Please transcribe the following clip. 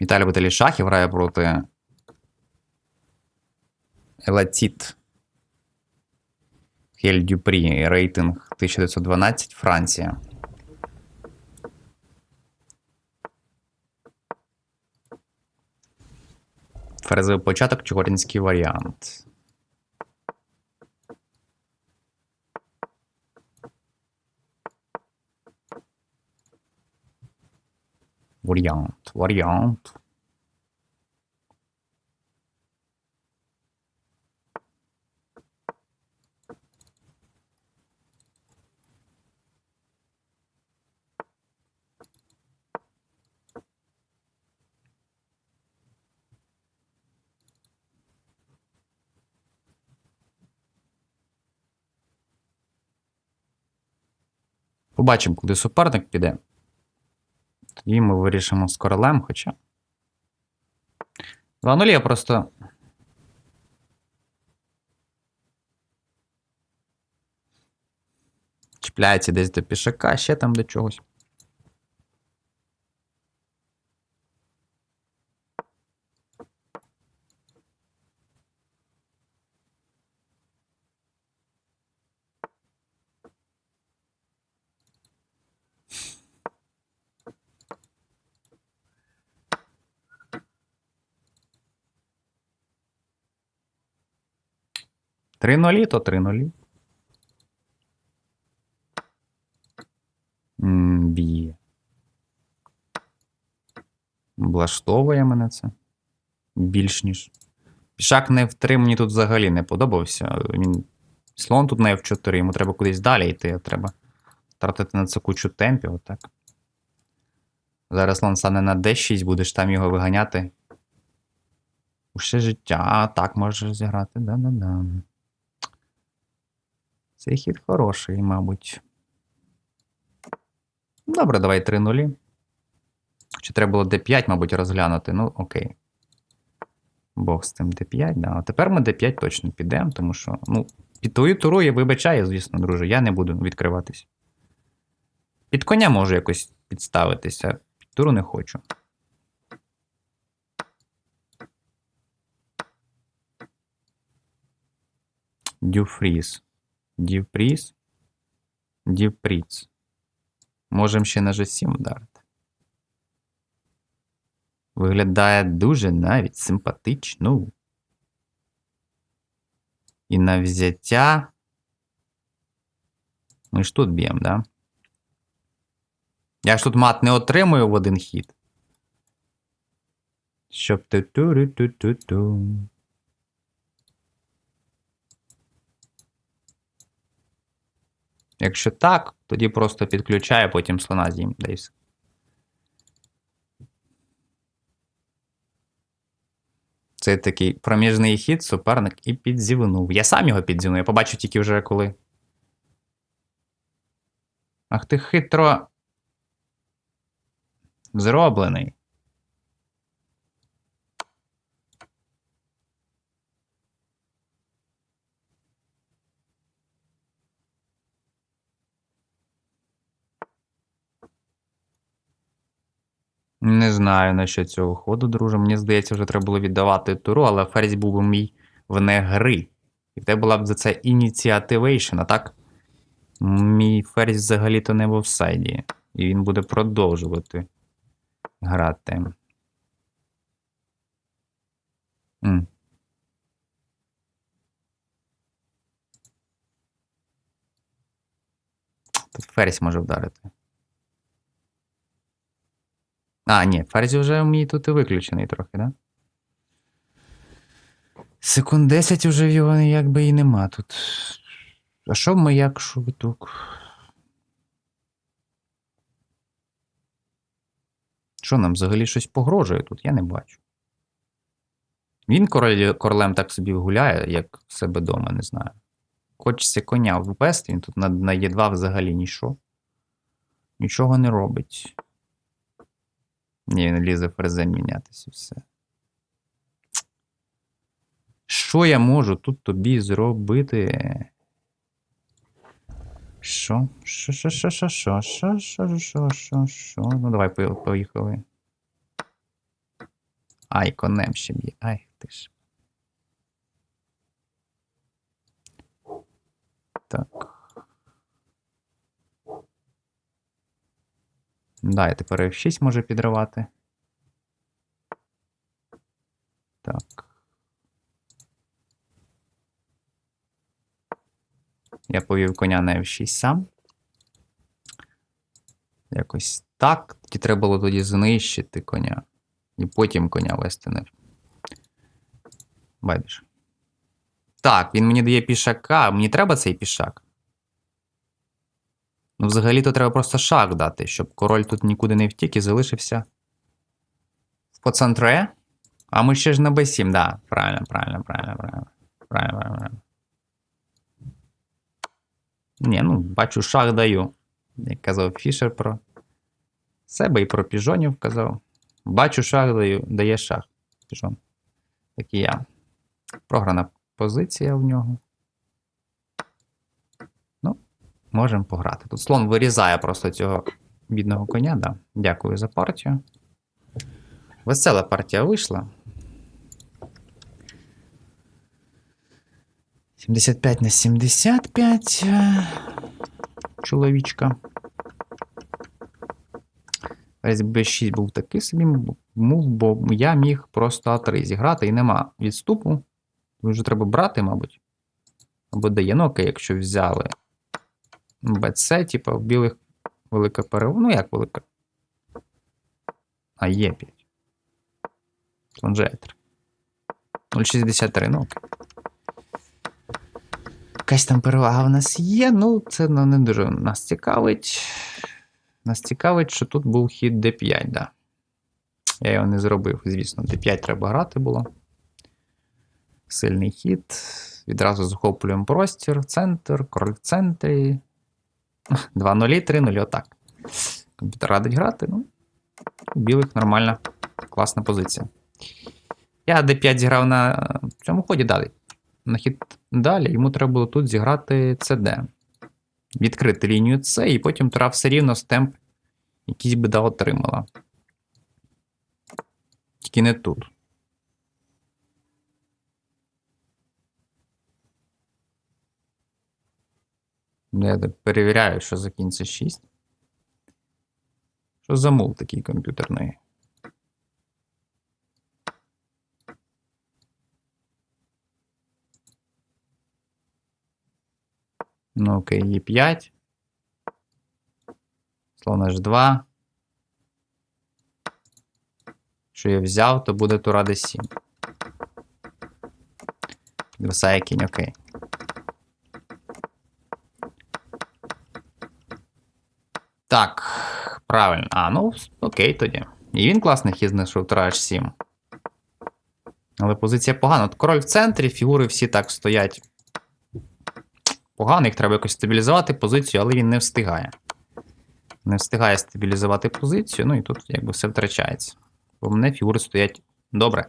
Віталій Баталішахів грає проти Елатіт. Хель Дюпрі. Рейтинг 1912 Франція. Фрезовий початок, чорнський варіант. Варіант, варіант. Побачимо, куди суперник піде. Тоді ми вирішимо з королем, хоча. 2-0 я просто. Чіпляється десь до пішака, ще там до чогось. Три нулі, то три нулі. Б'є. Влаштовує мене це. Більш ніж. Пішак не в 3 мені тут взагалі не подобався. Він. Слон тут не в 4, йому треба кудись далі йти, треба тратити на це кучу темпів, отак. Зараз слон стане на D6, будеш там його виганяти. Усе життя. А, так можеш зіграти. Да-да-да. Цей хід хороший, мабуть. Добре, давай 3 нулі. Чи треба було D5, мабуть, розглянути. Ну, окей. Бог з тим D5, да. А тепер ми D5 точно підемо, тому що, ну, під твою туру я вибачаю, звісно, друже, я не буду відкриватись. Під коня можу якось підставитися, під туру не хочу. Дюфріз. Дівпріз. Дівпріц. Можемо ще на G7 вдарити. Виглядає дуже навіть симпатично. І на взяття. Ми ж тут б'ємо, да? Я ж тут мат не отримую в один хід. Щоб ту ту ту ту ту Якщо так, тоді просто підключає, потім слона з'їм десь. Це такий проміжний хід, суперник і підзівнув. Я сам його підзівнув, я побачу тільки вже коли. Ах ти хитро. Зроблений. Не знаю насчет цього ходу, друже. Мені здається, вже треба було віддавати туру, але ферзь був би мій вне гри. І в тебе була б за це ініціативейшн, а так? Мій ферзь взагалі-то не в офсайді. І він буде продовжувати грати. М. Тут ферзь може вдарити. А, ні, ферзь вже мій тут і виключений трохи, да? Секунд 10 вже його якби і нема тут. А що ми як шубитук? Що нам взагалі щось погрожує тут? Я не бачу. Він король, королем так собі гуляє, як в себе вдома, не знаю. Хочеться коня ввести, він тут на, на Е2 взагалі нічого. Нічого не робить. Ні, він лізе фрезем мінятися все. Що я можу тут тобі зробити? Що? Що, що, що, що, що, що, що, що, що, що? Ну, давай поїхали. Ай, конем ще б'є. Ай, ти ж. Так. Да, і тепер F6 може підривати. Так. Я повів коня на F6 сам. Якось так. Тоді треба було тоді знищити коня. І потім коня вести на. Байдуже. Так, він мені дає пішака. Мені треба цей пішак. Ну, взагалі-то треба просто шах дати, щоб король тут нікуди не втік і залишився. По центре. А ми ще ж на b7, да. Правильно, правильно, правильно, правильно. Правильно, правильно, правильно. Ні, ну, бачу, шах даю. Як казав Фішер про себе і про піжонів казав. Бачу, шах даю, дає шах. Піжон. Так і я. Програна позиція в нього. Ну, можемо пограти. Тут слон вирізає просто цього бідного коня, да. Дякую за партію. Весела партія вийшла. 75 на 75. е, Чоловічка. Ферзь b6 був такий собі мув, бо я міг просто А3 зіграти і нема відступу. Вже треба брати, мабуть. Або дає. Ну, якщо взяли БЦ, типу, в білих велика перевага. Ну, як велика? А, є 5. Слон G3. 0,63, ну окей. Якась там перевага в нас є, ну це ну, не дуже нас цікавить. Нас цікавить, що тут був хід d5, да. Я його не зробив, звісно. d5 треба грати було. Сильний хід. Відразу захоплюємо простір, центр, король в центрі. 2 0 3 0 отак. Комп'ютер радить грати. Ну, у білих нормальна, класна позиція. Я d5 зіграв на цьому ході далі. На хід далі йому треба було тут зіграти CD. Відкрити лінію С, і потім Тура все рівно стемп якийсь би да отримала. Тільки не тут. Я перевіряю, що за кінь 6. Що за мул такий комп'ютерний? Ну, окей, є 5. Слон H2. Що я взяв, то буде тура d7. Підвисає кінь, окей. Так, правильно. А, ну, окей тоді. І він класний хід знайшов тура H7. Але позиція погана. От король в центрі, фігури всі так стоять. Погано, їх треба якось стабілізувати позицію, але він не встигає. Не встигає стабілізувати позицію, ну і тут якби все втрачається. Бо мене фігури стоять добре.